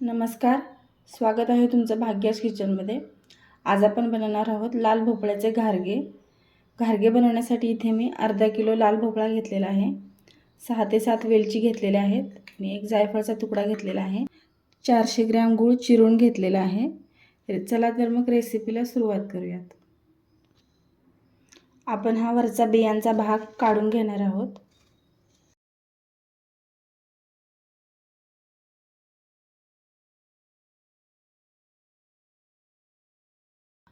नमस्कार. स्वागत आहे तुमचं भाग्याश किचनमध्ये. आज आपण बनवणार आहोत लाल भोपळ्याचे घारगे. घारगे बनवण्यासाठी इथे मी अर्धा किलो लाल भोपळा घेतलेला आहे. सहा ते सात वेलची घेतलेल्या आहेत. मी एक जायफळचा तुकडा घेतलेला आहे. चारशे ग्रॅम गूळ चिरून घेतलेला आहे. चला तर मग रेसिपीला सुरुवात करूयात. आपण हा वरचा बियांचा भाग काढून घेणार आहोत.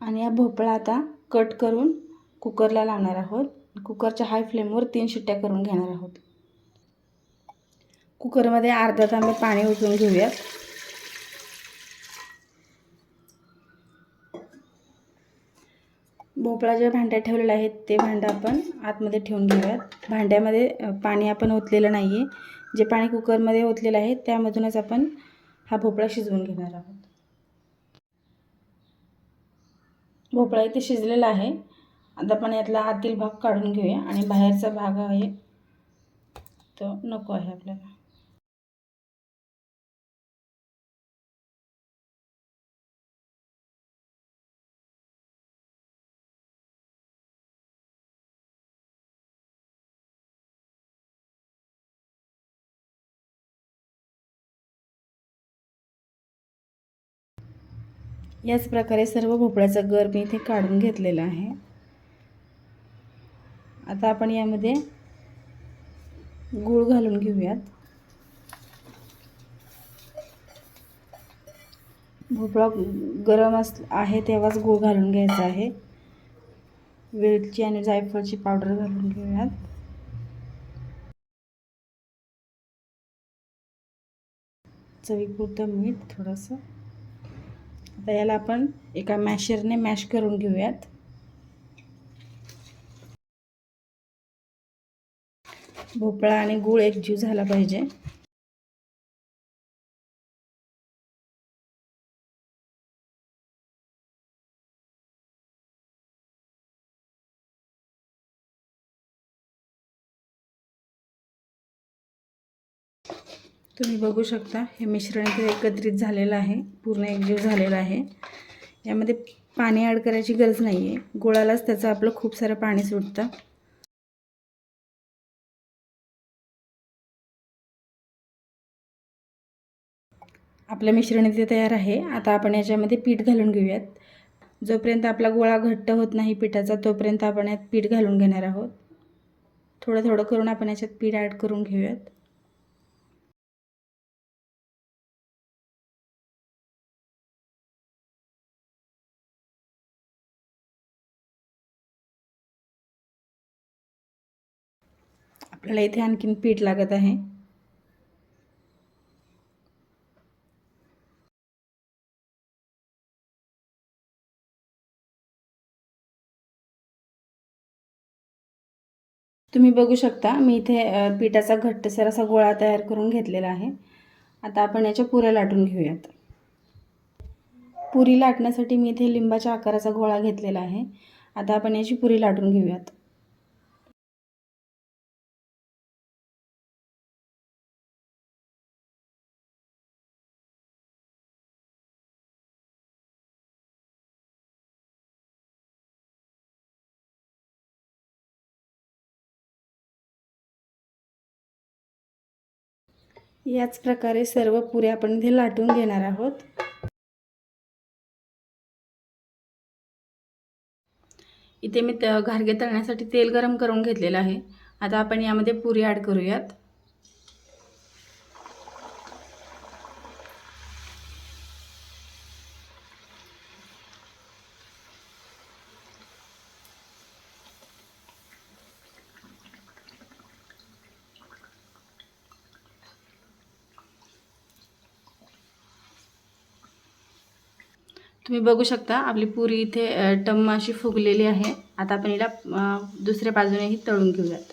आणि हा भोपळा आता कट करून कुकरला लावणार आहोत. कुकरच्या हाय फ्लेमवर तीन शिट्ट्या करून घेणार आहोत. कुकरमध्ये अर्धा तांबे पाणी उचलून घेऊयात. भोपळा जे भांड्यात ठेवलेलं आहे ते भांडं आपण आतमध्ये ठेवून घेऊयात. भांड्यामध्ये पाणी आपण ओतलेलं नाही आहे जे पाणी कुकरमध्ये ओतलेलं आहे त्यामधूनच आपण हा भोपळा शिजवून घेणार आहोत. भोपळा इथे शिजलेला आहे. आता आपण यातला आतील भाग काढून घेऊया आणि बाहेरचा भाग आहे. तो नको आहे आपल्याला. याच प्रकारे सर्व भोपळ्याचा गर मी इथे काढून घेतलेला आहे. आता आपण यामध्ये गूळ घालून घेऊयात. भोपळा गरम अस आहे तेव्हाच गूळ घालून घ्यायचा आहे. वेलची आणि जायफळची पावडर घालून घेऊयात. चवीपुरतं मीठ थोडंसं. आता याला आपण एका मॅशरने मॅश करून घेऊयात. भोपळा आणि गूळ एकजीव झाला पाहिजे. तुम्ही बघू शकता हे मिश्रण इथे एकत्रित झालेलं आहे पूर्ण एकजीव झालेलं आहे. यामध्ये पाणी ॲड करायची गरज नाही आहे गोळालाच त्याचं आपलं खूप सारं पाणी सुटतं. आपलं मिश्रण इथे तयार आहे. आता आपण याच्यामध्ये पीठ घालून घेऊयात. जोपर्यंत आपला गोळा घट्ट होत नाही पिठाचा तोपर्यंत आपण यात पीठ घालून घेणार आहोत. थोडं थोडं करून आपण याच्यात पीठ ॲड करून घेऊयात. आपल्याला इथे आणखीन पीठ लागत आहे. तुम्ही बघू शकता मी इथे पिठाचा घट्टसर असा गोळा तयार करून घेतलेला आहे. आता आपण याच्या पुऱ्या लाटून घेऊयात. पुरी लाटण्यासाठी मी इथे लिंबाच्या आकाराचा गोळा घेतलेला आहे. आता आपण याची पुरी लाटून घेऊयात. याच प्रकारे सर्व पुऱ्या आपण इथे लाटून घेणार आहोत. इथे मी त घारगे तळण्यासाठी तेल गरम करून घेतलेलं आहे. आता आपण यामध्ये पुरी ॲड करूयात. तुम्ही बघू शकता आपली पुरी इथे टम्म अशी फुगलेली आहे. आता आपण हिला दुसऱ्या बाजूनेही तळून घेऊयात.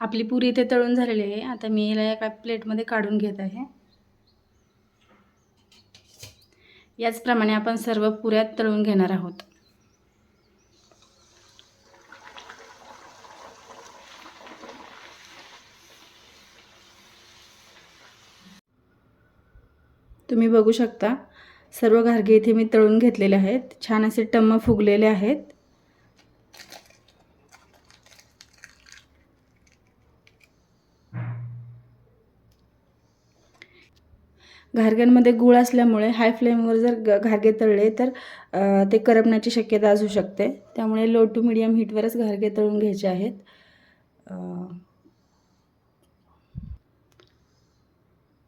आपली पुरी इथे तळून झालेली आहे. आता मी हिला एका प्लेटमध्ये काढून घेत आहे. याचप्रमाणे आपण सर्व पुऱ्यात तळून घेणार आहोत. तुम्ही बघू शकता. सर्व घारगे इथे मी तळून घेतलेले आहेत. छान असे टम्म फुगलेले आहेत. घारग्यांमध्ये गूळ असल्यामुळे हाय फ्लेमवर जर ग घारगे तळले तर ते करपण्याची शक्यता असू शकते. त्यामुळे लो टू मिडियम हीटवरच घारगे तळून घ्यायचे आहेत.